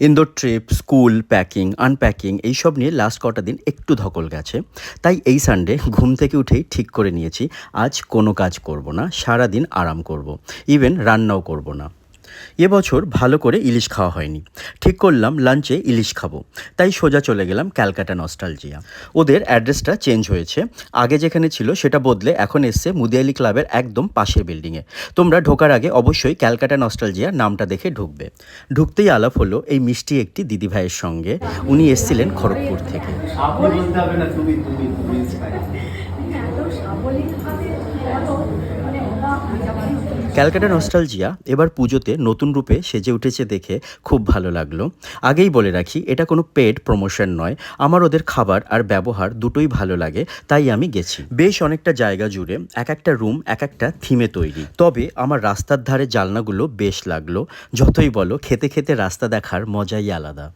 Indore trip school packing unpacking এইসব নিয়ে last কটা দিন একটু ধকল গেছে। তাই এই সানডে ঘুম থেকে উঠেই ঠিক করে নিয়েছি, আজ কোনো কাজ করব না সারা দিন আরাম করব। ইভেন রান্নাও করব না। এবছর ভালো করে ইলিশ খাওয়া হয়নি। ঠিক করলাম লাঞ্চে ইলিশ খাব। তাই সোজা চলে গেলাম ক্যালকাটা নস্টালজিয়া। ওদের অ্যাড্রেসটা চেঞ্জ হয়েছে। আগে যেখানে ছিল সেটা বদলে এখন এসছে মুদিয়ালি ক্লাবের একদম পাশের বিল্ডিংয়ে তোমরা ঢোকার আগে অবশ্যই ক্যালকাটা নস্টালজিয়া নামটা দেখে ঢুকবে। ঢুকতেই আলাপ হলো এই মিষ্টি একটি দিদিভাইয়ের সঙ্গে। উনি এসছিলেন খড়গপুর থেকে। ক্যালকাটা নস্টালজিয়া এবার পুজোতে নতুন রূপে সেজে উঠেছে দেখে খুব ভালো লাগল। আগেই বলে রাখি, এটা কোনো পেড প্রমোশন নয়। আমার ওদের খাবার আর ব্যবহার দুটোই ভালো লাগে, তাই আমি গেছি। বেশ অনেকটা জায়গা জুড়ে এক একটা রুম, এক একটা থিমে তৈরি। তবে আমার রাস্তার ধারে জালনাগুলো বেশ লাগল। যতই বলো, খেতে খেতে রাস্তা দেখার মজাই আলাদা।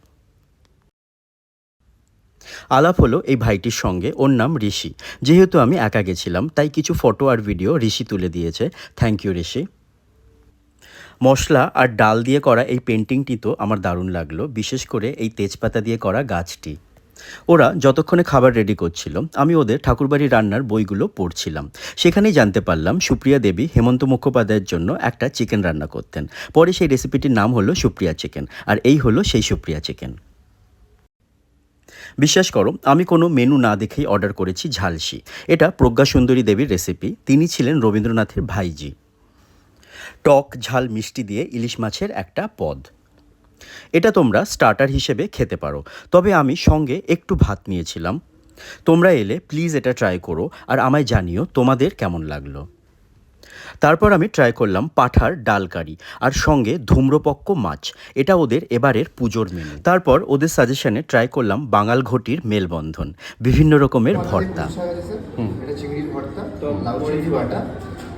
আলাপ হলো এই ভাইটির সঙ্গে, ওর নাম ঋষি। যেহেতু আমি একা গেছিলাম, তাই কিছু ফটো আর ভিডিও ঋষি তুলে দিয়েছে। থ্যাংক ইউ ঋষি। মশলা আর ডাল দিয়ে করা এই পেন্টিংটি তো আমার দারুণ লাগল, বিশেষ করে এই তেজপাতা দিয়ে করা গাছটি। ওরা যতক্ষণে খাবার রেডি করছিল, আমি ওদের ঠাকুরবাড়ি রান্নার বইগুলো পড়ছিলাম। সেখানেই জানতে পারলাম সুপ্রিয়া দেবী হেমন্ত মুখোপাধ্যায়ের জন্য একটা চিকেন রান্না করতেন। পরে সেই রেসিপিটির নাম হলো সুপ্রিয়া চিকেন আর এই হলো সেই সুপ্রিয়া চিকেন বিশ্বাস করো, আমি কোনো মেনু না দেখেই অর্ডার করেছি ঝালসি। এটা প্রজ্ঞা সুন্দরী দেবীর রেসিপি তিনি ছিলেন রবীন্দ্রনাথের ভাইজি। টক, ঝাল, মিষ্টি দিয়ে ইলিশ মাছের একটা পদ। এটা তোমরা স্টার্টার হিসেবে খেতে পারো, তবে আমি সঙ্গে একটু ভাত নিয়েছিলাম। তোমরা এলে প্লিজ এটা ট্রাই করো, আর আমায় জানিও তোমাদের কেমন লাগল। তারপর আমি ট্রাই করলাম পাঠার ডাল কারি আর সঙ্গে ধূম্রপক্ক মাছ। এটা ওদের এবারের পুজোর মেনু তারপর ওদের সাজেশনে ট্রাই করলাম বাঙাল ঘটির মেলবন্ধন। বিভিন্ন রকমের ভর্তা। ভর্তা এটা চিংড়ির ভর্তা লাউ চিংড়ি বাটা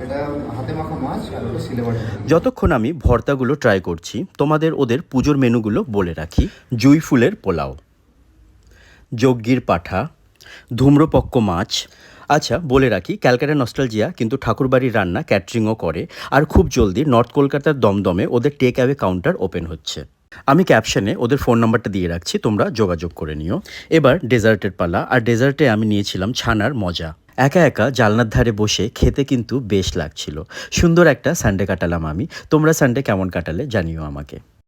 এটা হাতে মাখা মাছ আর ওটা সিলে বাটা। যতক্ষণ আমি ভর্তাগুলো ট্রাই করছি তোমাদের ওদের পুজোর মেনুগুলো বলে রাখি। জুই ফুলের পোলাও যজ্ঞির পাঠা ধূম্রপক্ক মাছ আচ্ছা বলে রাখি, ক্যালকাটা নস্টালজিয়া কিন্তু ঠাকুরবাড়ির রান্না ক্যাটারিংও করে আর খুব জলদি নর্থ কলকাতার দমদমে ওদের টেক অ্যাওয়ে কাউন্টার ওপেন হচ্ছে। আমি ক্যাপশনে ওদের ফোন নাম্বারটা দিয়ে রাখছি, তোমরা যোগাযোগ করে নিও। এবার ডেজার্টের পালা, আর ডেজার্টে আমি নিয়েছিলাম ছানার মজা। একা একা জালনার ধারে বসে খেতে কিন্তু বেশ লাগছিল। সুন্দর একটা সানডে কাটালাম আমি। তোমরা সানডে কেমন কাটালে জানিও আমাকে।